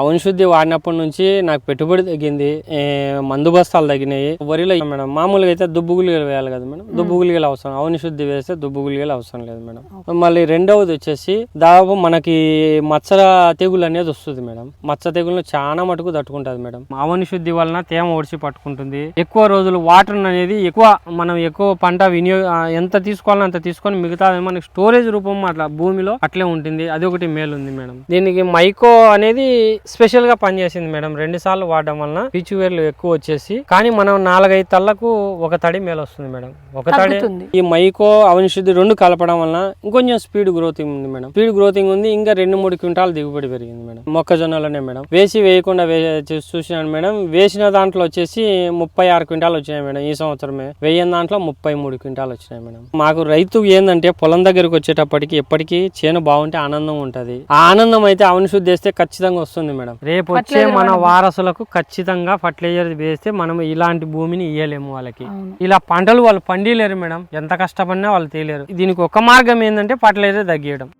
అవని శుద్ధి వాడినప్పటి నుంచి నాకు పెట్టుబడి తగ్గింది మందు బస్తాలు తగ్గినాయి. వరిలో మేడం మామూలుగా అయితే దుబ్బు గుళికలు వేయాలి కదా మేడం. దుబ్బు గుళికలు అవసరం అవని శుద్ధి వేస్తే దుబ్బు గుళికలు అవసరం లేదు మేడం. మళ్ళీ రెండవది వచ్చేసి దాదాపు మనకి మచ్చ తెగులు అనేది వస్తుంది మేడం. మచ్చ తెగులను చాలా మటుకు తట్టుకుంటుంది మేడం. అవని శుద్ధి వలన తేమ ఒడిచి పట్టుకుంటుంది. ఎక్కువ రోజులు వాటర్ అనేది ఎక్కువ మనం ఎక్కువ పంట వినియోగ ఎంత తీసుకోవాలో అంత తీసుకొని మిగతా మనకి స్టోరేజ్ రూపం అట్లా భూమిలో అట్లే ఉంటుంది. అది ఒకటి మేలు ఉంది మేడం. దీనికి మైకో అనేది స్పెషల్గా పనిచేసింది మేడం. రెండు సార్లు వాడడం వలన పీచు వేర్లు ఎక్కువ వచ్చేసి కానీ మనం నాలుగైదు తల్లకు ఒక తడి మేలు వస్తుంది మేడం. ఒక తడి. ఈ మైకో అవని శుద్ధి రెండు కలపడం వలన ఇంకొంచెం స్పీడ్ గ్రోతింగ్ ఉంది మేడం. స్పీడ్ గ్రోతింగ్ ఉంది ఇంకా రెండు మూడు క్వింటాల్ దిగుబడి పెరిగింది మేడం. మొక్కజొన్నలోనే మేడం. వేసి వేయకుండా చూసినాను మేడం. వేసిన దాంట్లో వచ్చేసి ముప్పై ఆరు క్వింటాల్ వచ్చినాయి మేడం ఈ సంవత్సరమే. వేయని దాంట్లో ముప్పై మూడు క్వింటాల్ వచ్చినాయి మేడం. మాకు రైతు ఏంటంటే పొలం దగ్గరకు వచ్చేటప్పటికి ఎప్పటికీ చేను బాగుంటే ఆనందం ఉంటది. ఆ ఆనందం అయితే అవని శుద్ధి వేస్తే ఖచ్చితంగా వస్తుంది. మేడం. రేపు వచ్చే మన. వారసులకు ఖచ్చితంగా ఫర్టిలైజర్ వేస్తే మనం ఇలాంటి భూమిని ఇయ్యలేము వాళ్ళకి. ఇలా పంటలు వాళ్ళు పండిలేరు మేడం. ఎంత కష్టపడినా వాళ్ళు తీయలేరు దీనికి ఒక మార్గం ఏంటంటే ఫర్టిలైజర్ తగ్గియడం.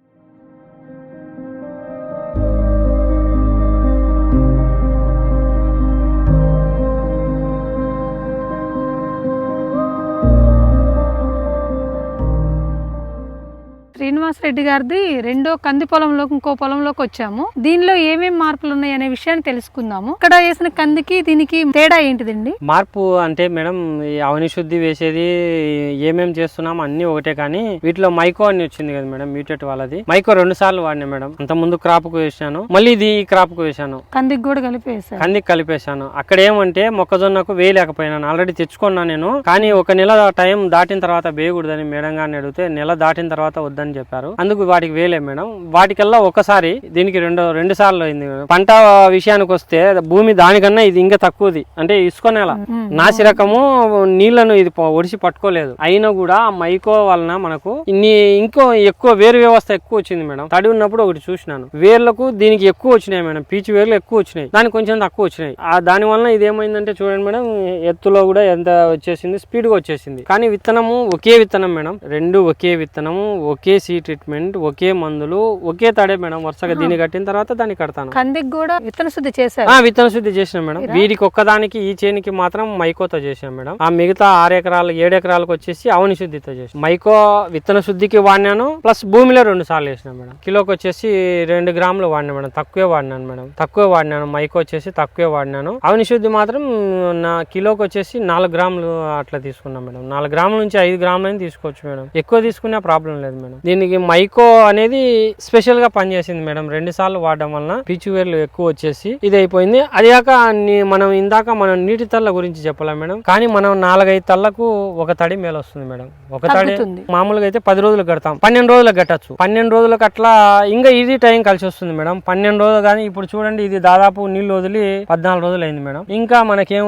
శ్రీనివాస్ రెడ్డి గారిది రెండో కంది పొలంలోకి ఇంకో పొలంలోకి వచ్చాము. దీనిలో ఏమేం మార్పులు ఉన్నాయి అనే విషయాన్ని తెలుసుకుందాము. ఇక్కడ వేసిన కందికి దీనికి తేడా ఏంటిదండి? మార్పు అంటే మేడం ఈ అవని శుద్ధి వేసేది ఏమేం చేస్తున్నాం అన్ని ఒకటే కానీ వీటిలో మైకో అని వచ్చింది కదా మేడం మ్యూటెట్ వాళ్ళది. మైకో రెండు సార్లు వాడినా మేడం. అంత ముందు క్రాప్కు వేసాను మళ్ళీ ఇది క్రాప్కు వేసాను. కందికి కూడా కలిపి వేశారు కందికి కలిపేశాను. అక్కడ ఏమంటే మొక్కజొన్నకు వేయలేకపోయినాను ఆల్రెడీ తెచ్చుకున్నా నేను. కానీ ఒక నెల టైం దాటిన తర్వాత వేయకూడదని మేడం గారిని అడిగితే నెల దాటిన తర్వాత వద్దని చెప్పారు. అందుకు వాటికి వేయలే మేడం. వాటికల్లా ఒకసారి దీనికి రెండు రెండు సార్లు అయింది. పంట విషయానికి వస్తే భూమి దానికన్నా ఇది ఇంకా తక్కువది. అంటే ఇసుక నేల. నాసి రకము నీళ్ళను ఇది ఒడిసి పట్టుకోలేదు. అయినా కూడా మైకో వలన మనకు ఇన్ని ఇంకో ఎక్కువ వేరు వ్యవస్థ ఎక్కువ వచ్చింది మేడం. తడి ఉన్నప్పుడు ఒకటి చూసినాను. వేర్లకు దీనికి ఎక్కువ వచ్చినాయి మేడం. పీచు వేర్లు ఎక్కువ వచ్చినాయి. దానికి కొంచెం తక్కువ వచ్చినాయి. ఆ దాని వలన ఇది ఏమైందంటే చూడండి మేడం ఎత్తులో కూడా ఎంత వచ్చేసింది? స్పీడ్గా వచ్చేసింది. కానీ విత్తనము ఒకే విత్తనం మేడం. రెండు ఒకే విత్తనము ఒకే సీ ట్రీట్మెంట్ ఒకే మందులు ఒకే తడే మేడం వరుసగా దీన్ని కట్టిన తర్వాత దాన్ని కడతాను. కందికి కూడా విత్తన శుద్ధి చేశారు. ఆ విత్తన శుద్ధి చేసినాం మేడం. వీటికి ఒక్కదానికి ఈ చేనికి మాత్రం మైకోతో చేసాం మేడం. ఆ మిగతా ఆరు ఎకరాలు ఏడు ఎకరాలకు వచ్చేసి అవని శుద్ధితో చేసాం మైకో విత్తన శుద్ధికి వాడినాను ప్లస్ భూమిలో రెండు సార్లు వేసినాం మేడం. కిలోకి వచ్చేసి రెండు గ్రాములు వాడినా మేడం. తక్కువే వాడినాను మేడం. తక్కువే వాడినాను మైకో వచ్చేసి తక్కువే వాడినాను. అవని శుద్ధి మాత్రం నా కిలోకి వచ్చేసి నాలుగు గ్రాములు అట్లా తీసుకున్నాం మేడం. నాలుగు గ్రాముల నుంచి ఐదు గ్రాములని తీసుకోవచ్చు మేడం. ఎక్కువ తీసుకునే ప్రాబ్లం లేదు మేడం. దీనికి మైకో అనేది స్పెషల్గా పనిచేసింది మేడం. రెండు సార్లు వాడడం వలన పీచు వేర్లు ఎక్కువ వచ్చేసి ఇది అయిపోయింది అది కాక మనం ఇందాక మనం నీటి తల్ల గురించి చెప్పలేం మేడం? కానీ మనం నాలుగైదు తల్లకు ఒక తడి మేలు వస్తుంది మేడం. ఒక తడి. మామూలుగా అయితే పది రోజులు కడతాం. పన్నెండు రోజులకు కట్టచ్చు. పన్నెండు రోజులకు అట్లా ఇంకా ఇది టైం కలిసి వస్తుంది మేడం. పన్నెండు రోజులు కానీ ఇప్పుడు చూడండి ఇది దాదాపు నీళ్ళు వదిలి పద్నాలుగు రోజులు అయింది మేడం. ఇంకా మనకేం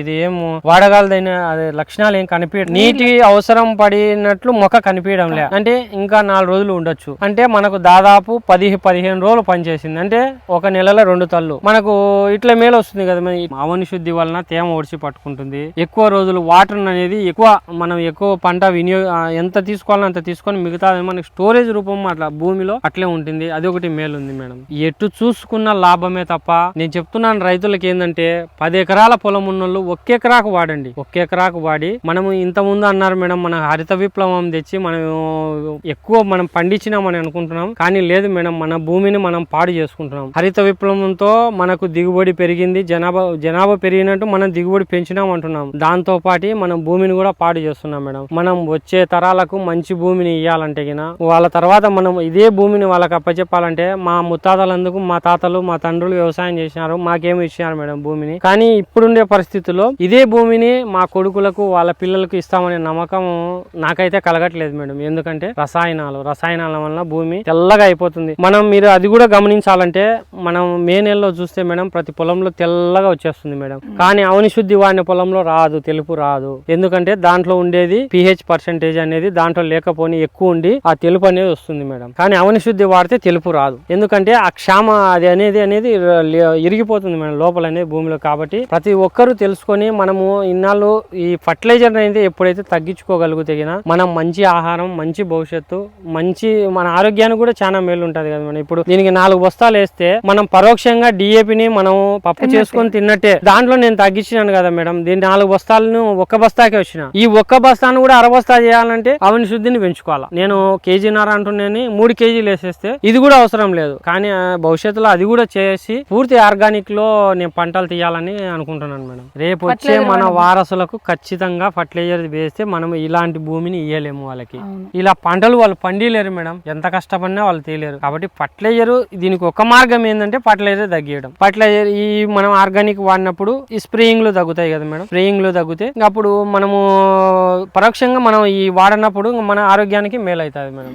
ఇది ఏం వాడగలదైన అదే లక్షణాలు ఏం కనిపించ నీటి అవసరం పడినట్లు మొక్క కనిపించడం లే అంటే ఇంకా నాలుగు రోజులు ఉండొచ్చు. అంటే మనకు దాదాపు పది పదిహేను రోజులు పనిచేసింది. అంటే ఒక నెలలో రెండు తల్లు. మనకు ఇట్లా మేలు వస్తుంది కదా మరి. అవని శుద్ధి వలన తేమ ఒడిచి పట్టుకుంటుంది. ఎక్కువ రోజులు వాటర్ అనేది ఎక్కువ మనం ఎక్కువ పంట వినియోగ ఎంత తీసుకోవాలో అంత తీసుకొని మిగతా మనకి స్టోరేజ్ రూపం అట్లా భూమిలో అట్లే ఉంటుంది. అది ఒకటి మేలు ఉంది మేడం. ఎటు చూసుకున్న లాభమే తప్ప నేను చెప్తున్నాను రైతులకి ఏంటంటే పది ఎకరాల పొలం ఉన్నోళ్ళు ఒక్క ఎకరాకు వాడండి. ఒక్క ఎకరాకు వాడి మనము ఇంత ముందు అన్నారు మేడం మన హరిత విప్లవం తెచ్చి మనం ఎక్కువ మనం పండించినామని అనుకుంటున్నాం. కానీ లేదు మేడం మన భూమిని మనం పాడు చేసుకుంటున్నాం. హరిత విప్లవంతో మనకు దిగుబడి పెరిగింది. జనాభా జనాభా పెరిగినట్టు మనం దిగుబడి పెంచినాం అంటున్నాం. దాంతో పాటు మనం భూమిని కూడా పాడు చేస్తున్నాం మేడం. మనం వచ్చే తరాలకు మంచి భూమిని ఇవ్వాలంటే గిన వాళ్ళ తర్వాత మనం ఇదే భూమిని వాళ్ళకి అప్పచెప్పాలంటే మా ముత్తాతలందుకు మా తాతలు మా తండ్రులు వ్యవసాయం చేసినారు. మాకేమి ఇచ్చినారు మేడం భూమిని. కానీ ఇప్పుడుండే పరిస్థితుల్లో ఇదే భూమిని మా కొడుకులకు వాళ్ళ పిల్లలకు ఇస్తామనే నమ్మకం నాకైతే కలగట్లేదు మేడం. ఎందుకంటే రసాయనాలు. రసాయనాల వల్ల భూమి తెల్లగా అయిపోతుంది. మనం మీరు అది కూడా గమనించాలంటే మనం మే నెలలో చూస్తే మేడం ప్రతి పొలంలో తెల్లగా వచ్చేస్తుంది మేడం. కానీ అవని శుద్ధి వాడిన పొలంలో రాదు తెలుపు రాదు. ఎందుకంటే దాంట్లో ఉండేది పిహెచ్ పర్సెంటేజ్ అనేది దాంట్లో లేకపోని ఎక్కువ ఉండి ఆ తెలుపు అనేది వస్తుంది మేడం. కానీ అవని శుద్ధి వాడితే తెలుపు రాదు. ఎందుకంటే ఆ క్షామ అది అనేది అనేది ఇరిగిపోతుంది మేడం లోపల అనేది భూమిలో కాబట్టి ప్రతి ఒక్కరూ తెలుసుకొని మనము ఇన్నాళ్ళు ఈ ఫర్టిలైజర్ అనేది ఎప్పుడైతే తగ్గించుకోగలుగుతే గిన మనం మంచి ఆహారం మంచి భవిష్యత్తు మంచి మన ఆరోగ్యానికి కూడా చాలా మేలు ఉంటది కదా మనం ఇప్పుడు దీనికి నాలుగు బస్తాలు వేస్తే మనం పరోక్షంగా డిఏపిని మనం పప్పు చేసుకొని తిన్నట్టే. దాంట్లో నేను తగ్గించినాను కదా మేడం. దీని నాలుగు బస్తాలను ఒక్క బస్తాకే వచ్చిన. ఈ ఒక్క బస్తాను కూడా అర బస్తా చేయాలంటే అవని శుద్ధిని పెంచుకోవాలి. నేను కేజీన్నర అంటున్నాను మూడు కేజీలు వేసేస్తే ఇది కూడా అవసరం లేదు. కానీ భవిష్యత్తులో అది కూడా చేసి పూర్తి ఆర్గానిక్లో నేను పంటలు తీయాలని అనుకుంటున్నాను మేడం. రేపు వచ్చే మన వారసులకు ఖచ్చితంగా ఫర్టిలైజర్ వేస్తే మనం ఇలాంటి భూమిని ఇయ్యలేము వాళ్ళకి. ఇలా పంటలు వాళ్ళు పండిలేరు మేడం. ఎంత కష్టపడినా వాళ్ళు తీయలేరు. కాబట్టి ఫర్టిలైజర్ దీనికి ఒక మార్గం ఏంటంటే ఫర్టిలైజర్ తగ్గియడం. ఫర్టిలైజర్ ఈ మనం ఆర్గానిక్ వాడినప్పుడు ఈ స్ప్రేయింగ్లో తగ్గుతాయి కదా మేడం. స్ప్రేయింగ్లో తగ్గితే అప్పుడు మనము పరోక్షంగా మనం ఈ వాడినప్పుడు మన ఆరోగ్యానికి మేలు అవుతుంది మేడం.